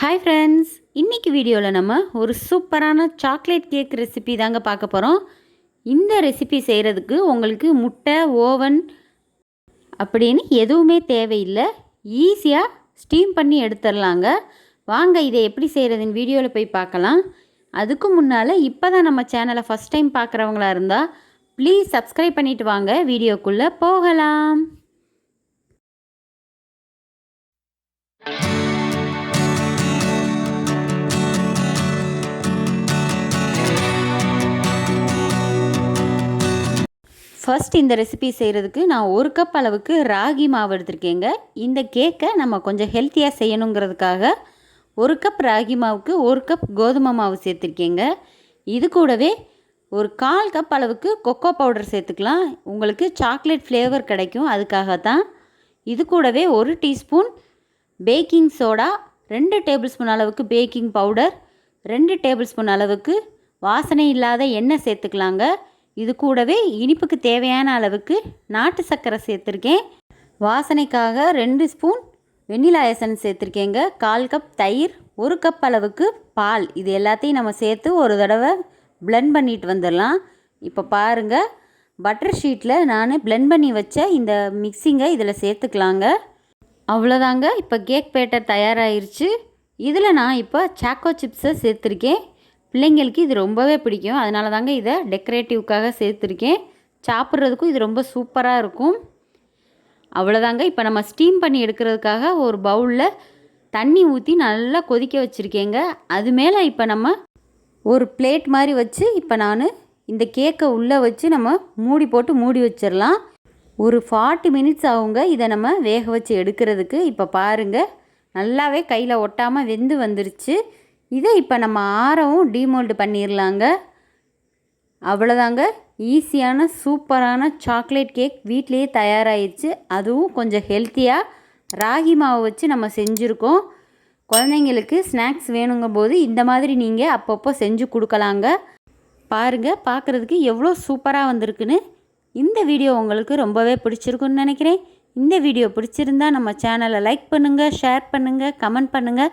Hi friends இன்றைக்கி வீடியோவில் நம்ம ஒரு சூப்பரான சாக்லேட் கேக் ரெசிபி தாங்க பார்க்க போகிறோம் இந்த ரெசிபி செய்கிறதுக்கு உங்களுக்கு முட்டை ஓவன் அப்படின்னு எதுவுமே தேவையில்லை. ஈஸியாக ஸ்டீம் பண்ணி எடுத்துடலாங்க. வாங்க இதை எப்படி செய்கிறதுன்னு வீடியோவில் போய் பார்க்கலாம். அதுக்கு முன்னால் இப்போ தான் நம்ம சேனலை ஃபஸ்ட் டைம் பார்க்குறவங்களா இருந்தால் ப்ளீஸ் சப்ஸ்கிரைப் பண்ணிவிட்டு வாங்க. வீடியோக்குள்ளே போகலாம். ஃபர்ஸ்ட் இந்த ரெசிபி செய்கிறதுக்கு நான் ஒரு கப் அளவுக்கு ராகி மாவு எடுத்திருக்கேங்க. இந்த கேக்கை நம்ம கொஞ்சம் ஹெல்த்தியாக செய்யணுங்கிறதுக்காக ஒரு கப் ராகி மாவுக்கு ஒரு கப் கோதுமை மாவு சேர்த்துருக்கேங்க. இது கூடவே ஒரு கால் கப் அளவுக்கு கொக்கோ பவுடர் சேர்த்துக்கலாம். உங்களுக்கு சாக்லேட் ஃப்ளேவர் கிடைக்கும் அதுக்காக தான் இது கூடவே ஒரு டீஸ்பூன் பேக்கிங் சோடா ரெண்டு டேபிள் ஸ்பூன் அளவுக்கு பேக்கிங் பவுடர் ரெண்டு டேபிள் ஸ்பூன் அளவுக்கு வாசனை இல்லாத எண்ணெய் சேர்த்துக்கலாங்க. இது கூடவே இனிப்புக்கு தேவையான அளவுக்கு நாட்டு சர்க்கரை சேர்த்துருக்கேன். வாசனைக்காக ரெண்டு ஸ்பூன் வெண்ணிலா எசன்ஸ் சேர்த்துருக்கேங்க. கால் கப் தயிர் ஒரு கப் அளவுக்கு பால். இது எல்லாத்தையும் நம்ம சேர்த்து ஒரு தடவை பிளெண்ட் பண்ணிட்டு வந்துடலாம். இப்போ பாருங்கள் பட்டர் ஷீட்டில் நான் பிளெண்ட் பண்ணி வச்ச இந்த மிக்சிங்கை இதில் சேர்த்துக்கலாங்க. அவ்வளோதாங்க இப்போ கேக் பேட்டர் தயாராகிருச்சு இதில் நான் இப்போ சாக்கோ சிப்ஸை சேர்த்துருக்கேன். பிள்ளைங்களுக்கு இது ரொம்பவே பிடிக்கும். அதனால தாங்க இதை டெக்கரேட்டிவ்க்காக சேர்த்துருக்கேன். சாப்பிட்றதுக்கும் இது ரொம்ப சூப்பராக இருக்கும். அவ்வளோதாங்க இப்போ நம்ம ஸ்டீம் பண்ணி எடுக்கிறதுக்காக ஒரு பவுலில் தண்ணி ஊற்றி நல்லா கொதிக்க வச்சுருக்கேங்க. அது மேலே இப்போ நம்ம ஒரு பிளேட் மாதிரி வச்சு இப்போ நான் இந்த கேக்கை உள்ளே வச்சு நம்ம மூடி போட்டு மூடி வச்சிடலாம் ஒரு ஃபார்ட்டி மினிட்ஸ் ஆகுங்க இதை நம்ம வேக வச்சு எடுக்கிறதுக்கு. இப்போ பாருங்கள் நல்லாவே கையில் ஒட்டாமல் வெந்து வந்துருச்சு. இதை இப்போ நம்ம ஆரவும் டீமோல்டு பண்ணிடலாங்க அவ்வளோதாங்க ஈஸியான சூப்பரான சாக்லேட் கேக் வீட்லேயே தயாராகிடுச்சு அதுவும் கொஞ்சம் ஹெல்த்தியாக ராகி மாவு வச்சு நம்ம செஞ்சுருக்கோம். குழந்தைங்களுக்கு ஸ்நாக்ஸ் வேணுங்கும் போது இந்த மாதிரி நீங்கள் அப்பப்போ செஞ்சு கொடுக்கலாங்க. பாருங்கள் பார்க்குறதுக்கு எவ்வளோ சூப்பராக வந்திருக்குன்னு. இந்த வீடியோ உங்களுக்கு ரொம்பவே பிடிச்சிருக்குன்னு நினைக்கிறேன். இந்த வீடியோ பிடிச்சிருந்தா நம்ம சேனலை லைக் பண்ணுங்கள் ஷேர் பண்ணுங்கள் கமெண்ட் பண்ணுங்கள்